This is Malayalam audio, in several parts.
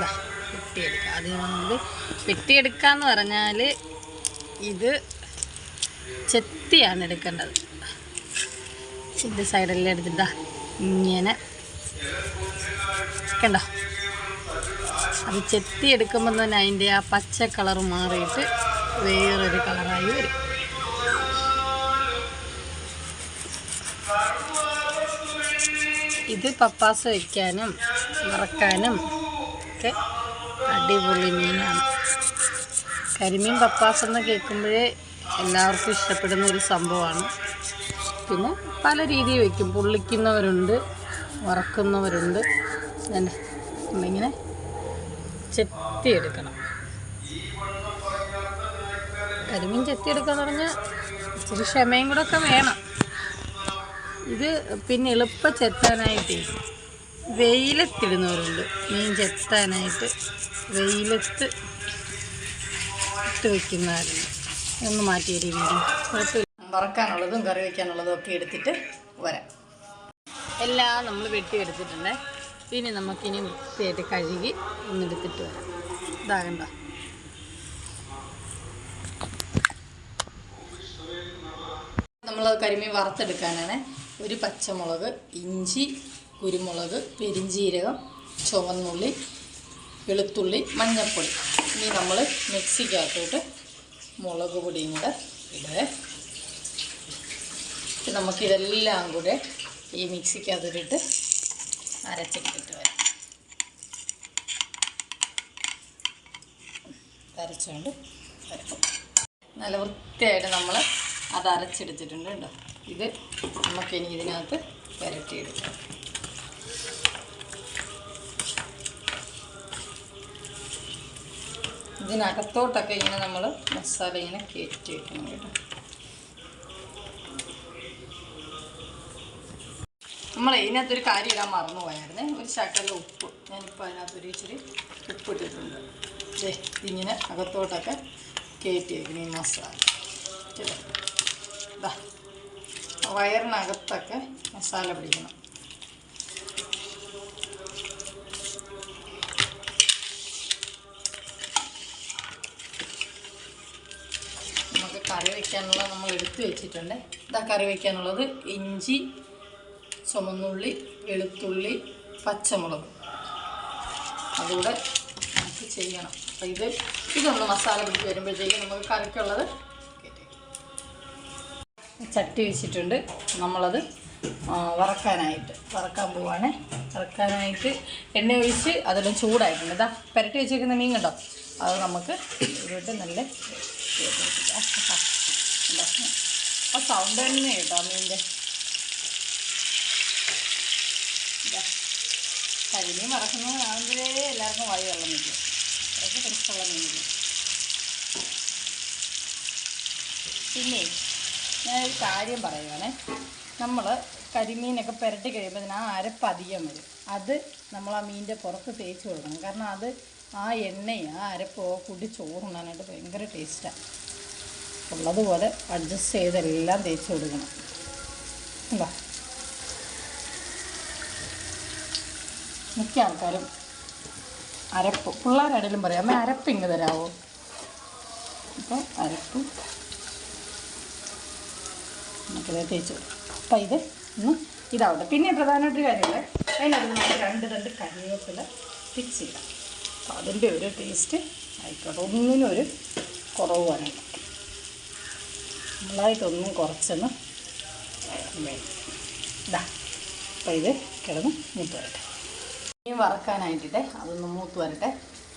വെട്ടിയെടുക്കുക നമ്മൾ നമുക്ക് വെട്ടിയെടുക്കുക എന്ന് പറഞ്ഞാൽ ഇത് ചെത്തിയാണ് എടുക്കേണ്ടത്. ഇത് സൈഡെല്ലാം എടുത്തിട്ടാ ഇങ്ങനെ കണ്ടോ? അത് ചെത്തി എടുക്കുമ്പോൾ തന്നെ അതിന്റെ ആ പച്ച കളർ മാറിയിട്ട് വേറൊരു കളറായി വരും. ഇത് പപ്പാസ് വയ്ക്കാനും വറക്കാനും ഒക്കെ അടിപൊളി മീനാണ്. കരിമീൻ പപ്പാസ് എന്ന് കേൾക്കുമ്പോഴേ എല്ലാവർക്കും ഇഷ്ടപ്പെടുന്ന ഒരു സംഭവമാണ്. പിന്നെ പല രീതിയിൽ വയ്ക്കും പൊള്ളിക്കുന്നവരുണ്ട് വറക്കുന്നവരുണ്ട്. തന്നെ ചെത്തി ചെത്തിയെടുക്കണം കരിമീൻ ചെത്തിയെടുക്കാന്ന് പറഞ്ഞാൽ ഇച്ചിരി ക്ഷമയും കൂടെ ഒക്കെ വേണം. ഇത് പിന്നെ എളുപ്പം ചെത്താനായിട്ട് വെയിലത്തിടുന്നവരുണ്ട്. മീൻ ചെത്താനായിട്ട് വെയിലത്ത് ഇട്ട് വെക്കുന്നവരുണ്ട്. ഒന്ന് മാറ്റിയൊരു വീടും. കുഴപ്പമില്ല വറക്കാനുള്ളതും കറി വയ്ക്കാനുള്ളതും ഒക്കെ എടുത്തിട്ട് വരാം. എല്ലാം നമ്മൾ വെട്ടിയെടുത്തിട്ടുണ്ട്. ഇനി നമുക്കിനി വൃത്തിയായിട്ട് കഴുകി ഒന്നെടുത്തിട്ട് വരാം. ഇതാകണ്ട നമ്മൾ കരിമീൻ വറുത്തെടുക്കാനാണ്. ഒരു പച്ചമുളക് ഇഞ്ചി കുരുമുളക് പെരിഞ്ചീരകം ചുവന്നുള്ളി വെളുത്തുള്ളി മഞ്ഞൾപ്പൊടി. ഇനി നമ്മൾ മിക്സിക്കകത്തോട്ട് മുളക് പൊടിയും കൂടെ ഇടേ. നമുക്കിതെല്ലാം കൂടെ ഈ മിക്സിക്കകത്തോട്ടിട്ട് അരച്ചെടുത്തിട്ട് വരാം. അരച്ചുകൊണ്ട് വരാം നല്ല വൃത്തിയായിട്ട് നമ്മൾ അത് അരച്ചെടുത്തിട്ടുണ്ട് കേട്ടോ. ഇത് നമുക്കിനി ഇതിനകത്ത് പുരട്ടിയെടുക്കാം. ഇതിനകത്തോട്ടൊക്കെ ഇങ്ങനെ നമ്മൾ മസാല ഇങ്ങനെ കയറ്റി വെക്കണം കേട്ടോ. നമ്മൾ ഇതിനകത്തൊരു കാര്യം ഇടാൻ മറന്നു പോയായിരുന്നേ ഒരു ശകല ഉപ്പ്. ഞാനിപ്പോൾ അതിനകത്തൊരു ഇച്ചിരി ഉപ്പ് ഇട്ടിട്ടുണ്ട് ഇങ്ങനെ അകത്തോട്ടൊക്കെ കയറ്റി വെക്കണം ഈ മസാല വയറിനകത്തൊക്കെ മസാല പിടിക്കണം നമുക്ക് കറി വയ്ക്കാനുള്ള നമ്മൾ എടുത്തു വെച്ചിട്ടുണ്ട്. ഇതാ കറി വയ്ക്കാനുള്ളത് ഇഞ്ചി ചുമന്നുള്ളി വെളുത്തുള്ളി പച്ചമുളക്. അതുകൂടെ നമുക്ക് ചെയ്യണം. അപ്പം ഇത് ഇതൊന്ന് മസാല പിടിച്ച് വരുമ്പോഴത്തേക്ക് നമുക്ക് കറിക്കുള്ളത് ചട്ടി വെച്ചിട്ടുണ്ട്. നമ്മളത് വറക്കാനായിട്ട്. വറക്കാൻ പോവാണ്. വറക്കാനായിട്ട് എണ്ണ ഒഴിച്ച് അതെല്ലാം ചൂടായിട്ടുണ്ട്. ഇതാ പുരട്ടി വെച്ചേക്കുന്ന മീൻ കണ്ടോ? അത് നമുക്ക് ഇവിടെ നല്ല ആ സൗണ്ട് തന്നെ കേട്ടോ മീന്റെ. കരിമീൻ മറക്കുന്ന കാണുമ്പോഴേ എല്ലാവർക്കും വായി വെള്ളം നിൽക്കും. അതൊക്കെ ടേസ്റ്റുള്ള മീനില്ല പിന്നെ ഞാനൊരു കാര്യം പറയുകയാണേ നമ്മൾ കരിമീനൊക്കെ പുരട്ടി കഴിയുമ്പോൾ ആ അരപ്പ് അധികം വരും. അത് നമ്മൾ ആ മീനിന്റെ പുറത്ത് തേച്ച് കൊടുക്കണം. കാരണം അത് ആ എണ്ണയും ആ അരപ്പോ കൂടി ചോറുണ്ണാനായിട്ട് ഭയങ്കര ടേസ്റ്റാണ് ഉള്ളതുപോലെ അഡ്ജസ്റ്റ് ചെയ്തെല്ലാം തേച്ച് കൊടുക്കണം. എന്താ മിക്ക ആൾക്കാരും അരപ്പ് പിള്ളേരാണെങ്കിലും പറയാം അമ്മ അരപ്പ് ഇങ്ങ് തരാമോ അപ്പോൾ അരപ്പ് നമുക്കിത് തേച്ച് കൊടുക്കാം. ഇത് ഒന്ന് ഇതാവട്ടെ. പിന്നെ പ്രധാനമായിട്ടൊരു കാര്യമില്ല അതിനകത്ത് രണ്ട് രണ്ട് കറിവേപ്പില പിച്ച് അതിന്റെ ഒരു ടേസ്റ്റ് ആയിക്കോട്ടെ. ഒന്നിനും ഒരു കുറവ് വരണം നമ്മളായിട്ടൊന്നും കുറച്ചൊന്ന് വേണം ഇതാ അപ്പം ഇത് കിടന്ന് മൂത്ത് വരട്ടെ. ഇനി വറക്കാനായിട്ടിട്ട് അതൊന്ന് മൂത്ത് വരട്ടെ.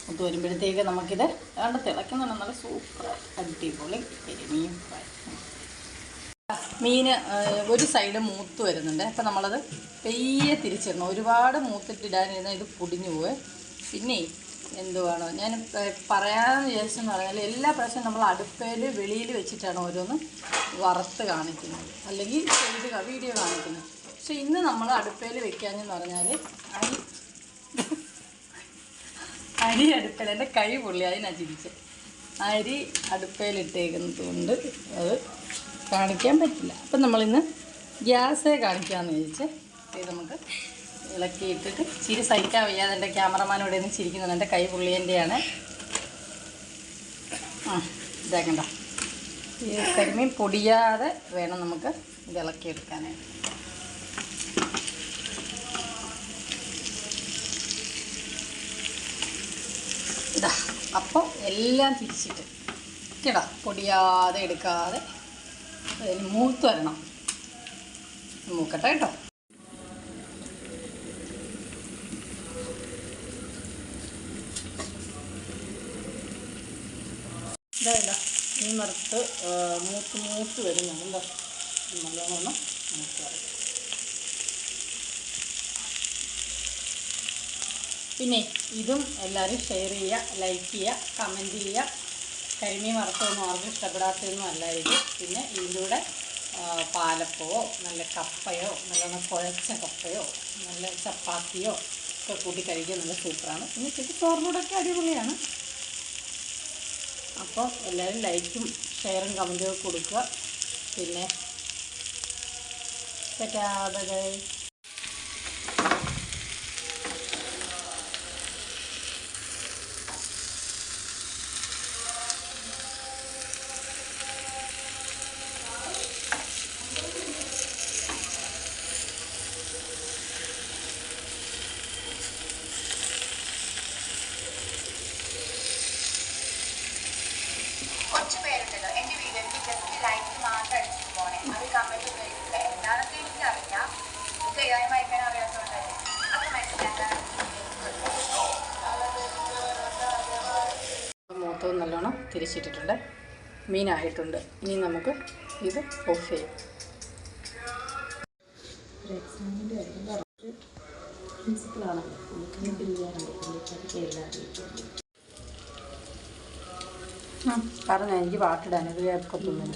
മൂത്ത് വരുമ്പോഴത്തേക്ക് നമുക്കിത് ഏതാണ്ട് തിളയ്ക്കുന്നുണ്ട്. നല്ല സൂപ്പർ അടിപൊളി മീൻ മീൻ ഒരു സൈഡ് മൂത്ത് വരുന്നുണ്ട്. അപ്പം നമ്മളത് പെയ്യെ തിരിച്ചിടണം. ഒരുപാട് മൂത്തിട്ടിടാനിരുന്ന ഇത് പൊടിഞ്ഞു പോവേ. പിന്നെ എന്തുവാണോ. ഞാൻ പറയാമെന്ന് വിചാരിച്ചെന്ന് പറഞ്ഞാൽ എല്ലാ പ്രാവശ്യവും നമ്മൾ അടുപ്പയിൽ വെളിയിൽ വെച്ചിട്ടാണ് ഓരോന്ന് വറുത്ത് കാണിക്കുന്നത്. അല്ലെങ്കിൽ ചെയ്ത് വീഡിയോ കാണിക്കുന്നത്. പക്ഷെ ഇന്ന് നമ്മൾ അടുപ്പയിൽ വെക്കാമെന്ന് പറഞ്ഞാൽ അരി. അരി അടുപ്പയിൽ എന്റെ കൈ പൊള്ളി അതിനാ ചിരിച്ചത് അരി അടുപ്പയിലിട്ടേക്കുന്നത് കൊണ്ട് അത് കാണിക്കാൻ പറ്റില്ല. അപ്പം നമ്മളിന്ന് ഗ്യാസേ കാണിക്കാമെന്ന് ചോദിച്ച് നമുക്ക് ഇളക്കി ഇട്ടിട്ട് ചിരി സഹിക്കാൻ വയ്യാതെ എന്റെ ക്യാമറമാൻ ഇന്ന് ചിരിക്കുന്നുണ്ട്. എന്റെ കൈ പുള്ളിയന്റെയാണ്. ആ ഇതാക്കണ്ട ഈ കരിമീൻ പൊടിയാതെ വേണം നമുക്ക് ഇത് ഇളക്കിയെടുക്കാനായിട്ട്. ഇതാ അപ്പോൾ എല്ലാം തിരിച്ചിട്ട് കേടാ പൊടിയാതെ എടുക്കാതെ മൂത്ത് വരണം. മൂക്കട്ടെ കേട്ടോ. ഇതായില്ല ഈ മറുത്ത് മൂത്ത് മൂത്ത് വരുന്നുണ്ട്. എന്താ നല്ലോണം ഒന്ന് പിന്നെ ഇതും എല്ലാവരും ഷെയർ ചെയ്യുക ലൈക്ക് ചെയ്യുക കമന്റ് ചെയ്യുക. കരിമീൻ വറുത്തൊന്നും ആർക്കും ഇഷ്ടപ്പെടാത്തതൊന്നും അല്ലായിരിക്കും. പിന്നെ ഇതിലൂടെ പാലപ്പവോ നല്ല കപ്പയോ നല്ലോണം കുഴച്ച കപ്പയോ നല്ല ചപ്പാത്തിയോ ഒക്കെ കൂട്ടി കഴിക്കാൻ നല്ല സൂപ്പറാണ് പിന്നെ ശരിക്കും ചോറിനോടൊക്കെ അടിപൊളിയാണ്. അപ്പോൾ എല്ലാവരും ലൈക്കും ഷെയറും കമന്റും കൊടുക്കുക. പിന്നെ പറ്റാതെ കുറച്ച് പേരുണ്ടല്ലോ. എന്റെ വീഡിയോയ്ക്ക് ജസ്റ്റ് ലൈക്ക് മാത്രം അടിച്ചിട്ട് പോണേ. അത് കമന്റ് ഉപയോഗിക്കില്ല എന്താണെന്ന് എനിക്കറിയാം കൈകാര്യം വായിക്കാൻ അറിയാത്തതുകൊണ്ടല്ലേ. അത് മനസ്സിലാക്കാൻ മൂത്തത് നല്ലോണം തിരിച്ചിട്ടിട്ടുണ്ട്. മീനായിട്ടുണ്ട്. ഇനി നമുക്ക് ഇത് ഓഫ് ചെയ്യാം. പറഞ്ഞ എനിക്ക് പാട്ടിടാൻ ഇത് കേൾക്കത്തൊന്നുമില്ല